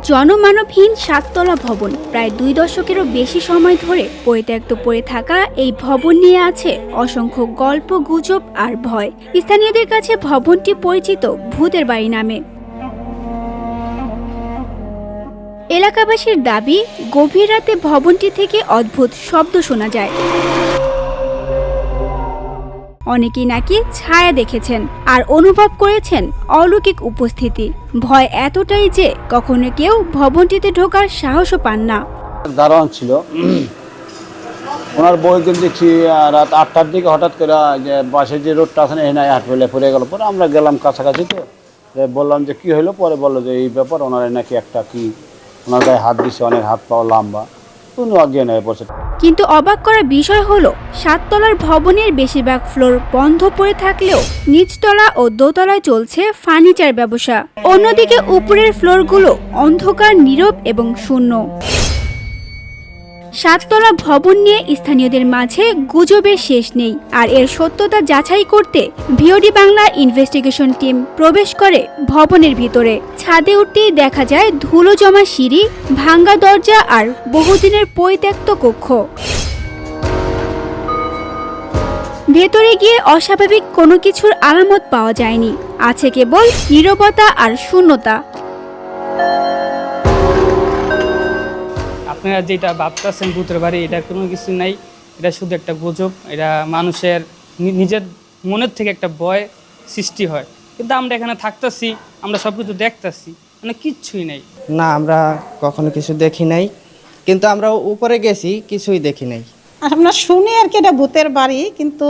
জনমানবহীন সাততলা ভবন। প্রায় দুই দশকেরও বেশি সময় ধরে পরিত্যক্ত পড়ে থাকা এই ভবন নিয়ে আছে অসংখ্য গল্প, গুজব আর ভয়। স্থানীয়দের কাছে ভবনটি পরিচিত ভূতের বাড়ি নামে। এলাকাবাসীর দাবি, গভীর রাতে ভবনটি থেকে অদ্ভুত শব্দ শোনা যায়। অনেকেই নাকি ছায়া দেখেছেন আর অনুভব করেছেন অলৌকিক উপস্থিতি। ভয় এতটাই যে কখনো কেউ ভবনটিতে ঢোকার সাহসও পান না। দারোয়ান ছিল। ওনার দেখছি আহ, রাত আটটার দিকে হঠাৎ করে যে বাসের যে রোডটা আছে না এনায় হাট পড়ে গেল। পরে আমরা গেলাম কাছাকাছি তো। বললাম যে কি হলো পরে বলল যে এই ব্যাপার ওনার নাকি একটা কি ওনার গায়ে হাত দিছে অনেক হাত পাওয়া লম্বা। উনি অজ্ঞান হয়ে পড়ছে কিন্তু অবাক করা বিষয় হলো, সাততলার ভবনের বেশিরভাগ ফ্লোর বন্ধ পড়ে থাকলেও নিচতলা ও দোতলায় চলছে ফার্নিচার ব্যবসা। অন্যদিকে উপরের ফ্লোরগুলো অন্ধকার, নীরব এবং শূন্য। সাততলা ভবন নিয়ে স্থানীয়দের মাঝে গুজবের শেষ নেই। আর এর সত্যতা যাচাই করতে ভিওডি বাংলা ইনভেস্টিগেশন টিম প্রবেশ করে ভবনের ভিতরে। ছাদে উঠতেই দেখা যায় ধুলো জমা সিঁড়ি, ভাঙ্গা দরজা আর বহুদিনের পরিত্যক্ত কক্ষ। ভেতরে গিয়ে অস্বাভাবিক কোনো কিছুর আলামত পাওয়া যায়নি। আছে কেবল নীরবতা আর শূন্যতা। আপনারা যেটা ভাবতেছেন ভূতের বাড়ি, এটা কোনো কিছু নাই। এটা শুধু একটা গুজব। এটা মানুষের নিজের মনের থেকে একটা ভয় সৃষ্টি হয়। কিন্তু আমরা এখানে থাকতেছি, আমরা সব কিছু দেখতেছি মানে কিচ্ছুই নাই। না, আমরা কখনো কিছু দেখি নাই। কিন্তু আমরা উপরে গেছি, কিছুই দেখি নাই। আমরা শুনি আর কি, এটা ভূতের বাড়ি, কিন্তু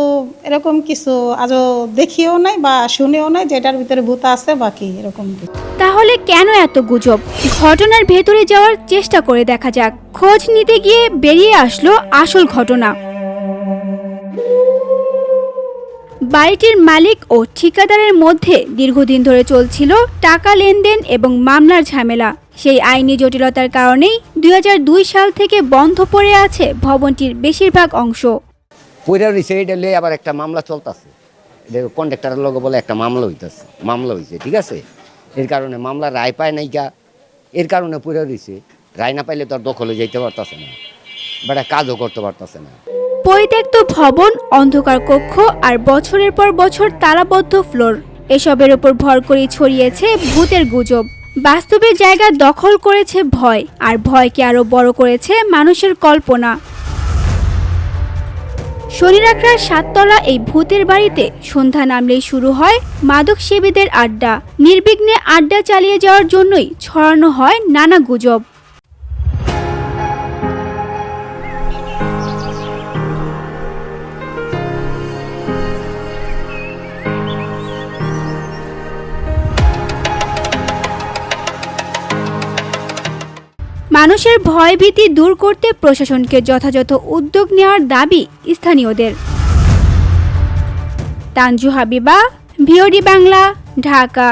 এরকম কিছু আজও দেখিও নাই বা শুনেও নাই যে এটার ভিতরে ভূত আছে বাকি এরকম তাহলে কেন এত গুজব? ঘটনার ভেতরে যাওয়ার চেষ্টা করে দেখা যাক। খোঁজ নিতে গিয়ে বেরিয়ে আসলো আসল ঘটনা। বাড়িটির মালিক ও ঠিকাদারের মধ্যে দীর্ঘদিন ধরে চলছিল টাকা লেনদেন এবং মামলার ঝামেলা। সেই আইনি জটিলতার কারণেই দুই হাজার দুই সাল থেকে বন্ধ পড়ে আছে ভবনটির বেশিরভাগ অংশ। পইরা রয়েছে, এটা লয়ে আবার একটা মামলা চলতেছে। কন্ডাক্টারের লগে বলে একটা মামলা হইতেছে, মামলা হয়েছে ঠিক আছে? এর কারণে মামলা রায় পায় নাই গা। এর কারণে পইরা রয়েছে, রায় না পাইলে তো আর দখলে যাইতে পারতাছে না বেটা কাজও করতে পারতাছে না। পরিত্যক্ত ভবন, অন্ধকার কক্ষ আর বছরের পর বছর তালাবদ্ধ ফ্লোর। এসবের উপর ভর করে ছড়িয়েছে ভূতের গুজব। বাস্তবে জায়গা দখল করেছে ভয়, আর ভয়কে আরও বড় করেছে মানুষের কল্পনা। শনিরাকড়ার সাততলা এই ভূতের বাড়িতে সন্ধ্যা নামলেই শুরু হয় মাদক সেবীদের আড্ডা। নির্বিঘ্নে আড্ডা চালিয়ে যাওয়ার জন্যই ছড়ানো হয় নানা গুজব। মানুষের ভয়ভীতি দূর করতে প্রশাসনকে যথাযথ উদ্যোগ নেওয়ার দাবি স্থানীয়দের। তানজু হাবিবা ভিওডি বাংলা, ঢাকা।